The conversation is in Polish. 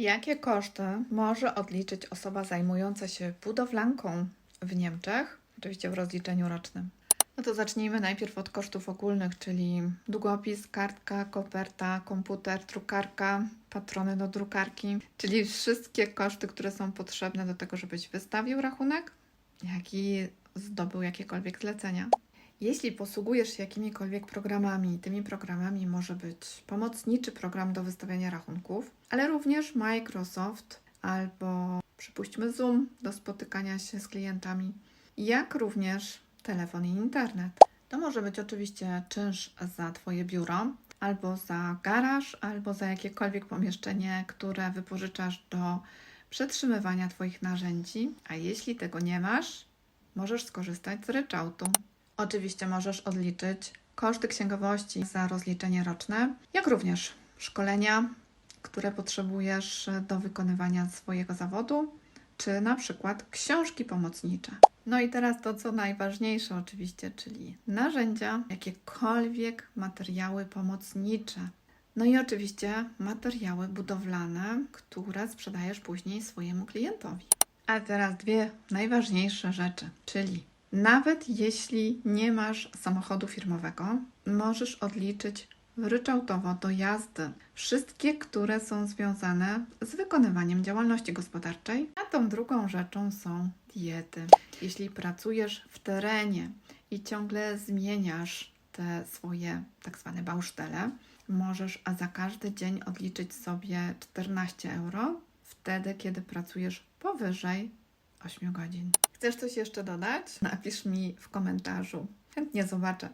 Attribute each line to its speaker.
Speaker 1: Jakie koszty może odliczyć osoba zajmująca się budowlanką w Niemczech, oczywiście w rozliczeniu rocznym? No to zacznijmy najpierw od kosztów ogólnych, czyli długopis, kartka, koperta, komputer, drukarka, patrony do drukarki, czyli wszystkie koszty, które są potrzebne do tego, żebyś wystawił rachunek, jak i zdobył jakiekolwiek zlecenia. Jeśli posługujesz się jakimikolwiek programami, tymi programami może być pomocniczy program do wystawiania rachunków, ale również Microsoft albo przypuśćmy Zoom do spotykania się z klientami, jak również telefon i internet. To może być oczywiście czynsz za Twoje biuro, albo za garaż, albo za jakiekolwiek pomieszczenie, które wypożyczasz do przetrzymywania Twoich narzędzi. A jeśli tego nie masz, możesz skorzystać z ryczałtu. Oczywiście możesz odliczyć koszty księgowości za rozliczenie roczne, jak również szkolenia, które potrzebujesz do wykonywania swojego zawodu, czy na przykład książki pomocnicze. No i teraz to, co najważniejsze, oczywiście, czyli narzędzia, jakiekolwiek materiały pomocnicze. No i oczywiście materiały budowlane, które sprzedajesz później swojemu klientowi. A teraz dwie najważniejsze rzeczy, czyli nawet jeśli nie masz samochodu firmowego, możesz odliczyć ryczałtowo do jazdy wszystkie, które są związane z wykonywaniem działalności gospodarczej. A tą drugą rzeczą są diety. Jeśli pracujesz w terenie i ciągle zmieniasz te swoje tak zwane bausztele, możesz za każdy dzień odliczyć sobie 14 euro, wtedy kiedy pracujesz powyżej 8 godzin. Chcesz coś jeszcze dodać? Napisz mi w komentarzu. Chętnie zobaczę,